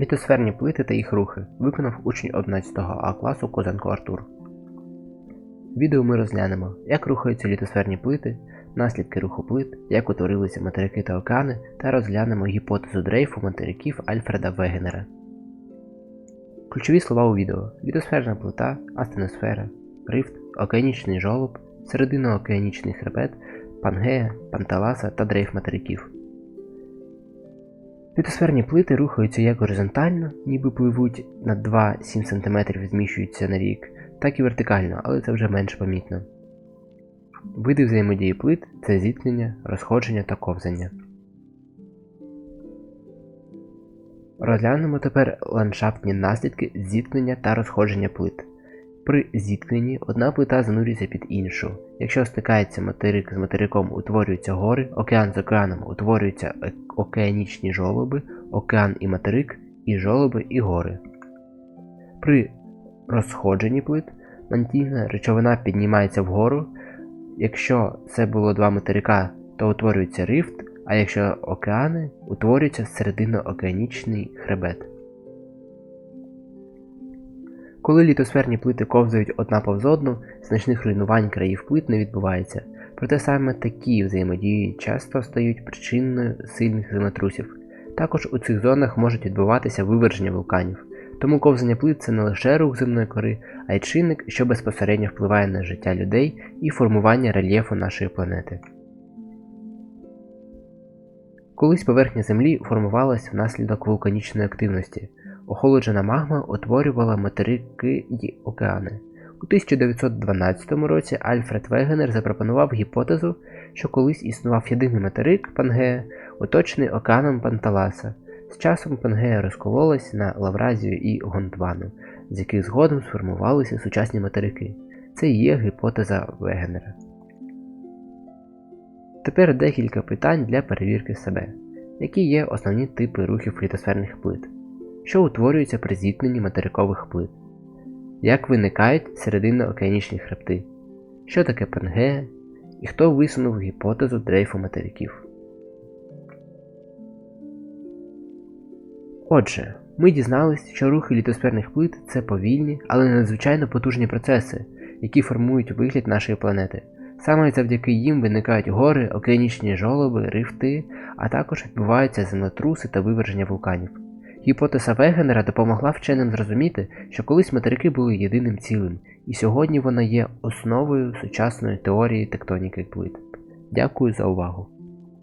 Літосферні плити та їх рухи виконав учень 11 А класу Козенко Артур. Відео ми розглянемо, як рухаються літосферні плити, наслідки руху плит, як утворилися материки та океани, та розглянемо гіпотезу дрейфу материків Альфреда Вегенера. Ключові слова у відео: літосферна плита, астеносфера, рифт, океанічний жолоб, серединоокеанічний хребет, пангея, панталаса та дрейф материків. Літосферні плити рухаються як горизонтально, ніби пливуть на 2-7 см зміщуються на рік, так і вертикально, але це вже менш помітно. Види взаємодії плит це зіткнення, розходження та ковзання. Розглянемо тепер ландшафтні наслідки зіткнення та розходження плит. При зіткненні одна плита занурюється під іншу. Якщо стикається материк з материком, утворюються гори, океан з океаном утворюються е- океанічні жолоби, океан і материк, і жолоби і гори. При розходженні плит мантійна речовина піднімається вгору. Якщо це було два материка, то утворюється рифт, а якщо океани, утворюється серединоокеанічний хребет. Коли літосферні плити ковзають одна повз одну, значних руйнувань країв плит не відбувається, проте саме такі взаємодії часто стають причиною сильних землетрусів. Також у цих зонах можуть відбуватися виверження вулканів, тому ковзання плит це не лише рух земної кори, а й чинник, що безпосередньо впливає на життя людей і формування рельєфу нашої планети. Колись поверхня Землі формувалась внаслідок вулканічної активності. Охолоджена магма утворювала материки й океани. У 1912 році Альфред Вегенер запропонував гіпотезу, що колись існував єдиний материк Пангея, оточений океаном Панталаса. З часом Пангея розкололась на Лавразію і Гондвану, з яких згодом сформувалися сучасні материки. Це і є гіпотеза Вегенера. Тепер декілька питань для перевірки себе. Які є основні типи рухів літосферних плит? Що утворюється при зіткненні материкових плит? Як виникають серединно-океанічні хребти? Що таке Пангея? І хто висунув гіпотезу дрейфу материків? Отже, ми дізнались, що рухи літосферних плит це повільні, але надзвичайно потужні процеси, які формують вигляд нашої планети. Саме завдяки їм виникають гори, океанічні жолоби, рифти, а також відбуваються землетруси та виверження вулканів. Гіпотеза Вегенера допомогла вченим зрозуміти, що колись материки були єдиним цілим, і сьогодні вона є основою сучасної теорії тектоніки плит. Дякую за увагу!